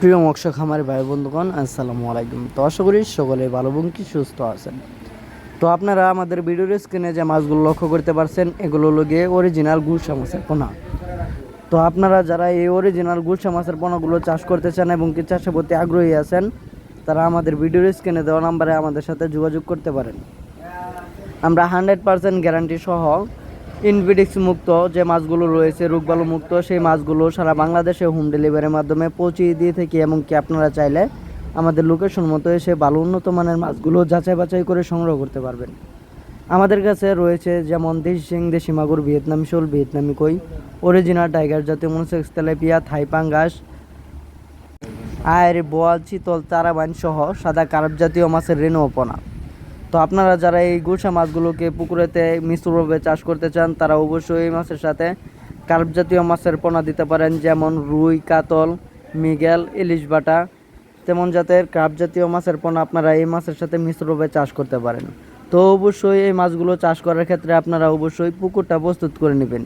প্রিয় মৎস্য খামারি ভাই বন্ধুগণ, আসসালামু আলাইকুম। তো আশা করি সকলে ভালো এবং কি সুস্থ আছেন। তো আপনারা আমাদের ভিডিওর স্ক্রিনে যে মাছগুলো লক্ষ্য করতে পারছেন, এগুলো হলো গিয়ে অরিজিনাল গুলশা মাছের পোনা। তো আপনারা যারা এই অরিজিনাল গুলশা মাছের পোনাগুলো চাষ করতে চান এবং কি চাষের প্রতি আগ্রহী আছেন, তারা আমাদের ভিডিওর স্ক্রিনে দেওয়া নাম্বারে আমাদের সাথে যোগাযোগ করতে পারেন। আমরা হান্ড্রেড পার্সেন্ট গ্যারান্টি সহ ইনভিডিক্স মুক্ত যে মাছগুলো রয়েছে রোগবালু মুক্ত, সেই মাছগুলো সারা বাংলাদেশে হোম ডেলিভারির মাধ্যমে পৌঁছিয়ে দিয়ে থাকি এবং কি আপনারা চাইলে আমাদের লোকেশন মতো এসে ভালো উন্নত মানের মাছগুলো যাচাই বাছাই করে সংগ্রহ করতে পারবেন। আমাদের কাছে রয়েছে যেমন দেশি সিং দেশি মাগুর, ভিয়েতনামি শোল, ভিয়েতনামি কই অরিজিনাল টাইগার জাতীয় মনোসেক্স তেলাপিয়া, থাই পাঙ্গাস আয়ের বোয়াল, চিতল চারাবাইন সহ সাদা কার্প জাতীয় মাছের রেণুপনা তো আপনারা যারা এই গুলশা মাছগুলোকে পুকুরেতে মিশ্রভাবে চাষ করতে চান, তারা অবশ্যই এই মাছের সাথে কার্প জাতীয় মাছের পোনা দিতে পারেন, যেমন রুই, কাতল, মিগেল, ইলিশ বাটা, তেমন জাতের কার্প জাতীয় মাছের পোনা আপনারা এই মাছের সাথে মিশ্রভাবে চাষ করতে পারেন। তো অবশ্যই এই মাছগুলো চাষ করার ক্ষেত্রে আপনারা অবশ্যই পুকুরটা প্রস্তুত করে নেবেন।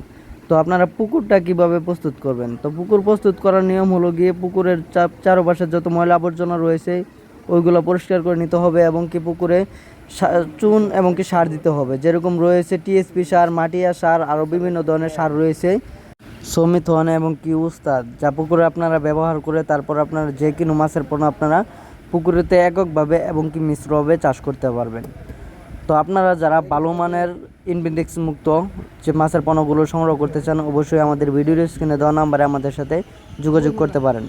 তো আপনারা পুকুরটা কীভাবে প্রস্তুত করবেন? তো পুকুর প্রস্তুত করার নিয়ম হলো গিয়ে পুকুরের চারপাশে যত ময়লা আবর্জনা রয়েছে, ওইগুলো পরিষ্কার করে নিতে হবে এবং কি পুকুরে চুন এবং কি সার দিতে হবে। যেরকম রয়েছে টিএসপি সার, মাটিয়া সার আরও বিভিন্ন ধরনের সার রয়েছে। সমিথন এবং কি উস্তাদ, যা পুকুরে আপনারা ব্যবহার করে তারপর আপনারা যে কোনো মাছের পণ্য আপনারা পুকুরেতে এককভাবে এবং কি মিশ্রভাবে চাষ করতে পারবেন। তো আপনারা যারা ভালো মানের ইনভেন্ডিক্স মুক্ত যে মাছের পণ্যগুলো সংগ্রহ করতে চান, অবশ্যই আমাদের ভিডিও স্ক্রিনে দেওয়া নাম্বারে আমাদের সাথে যোগাযোগ করতে পারেন।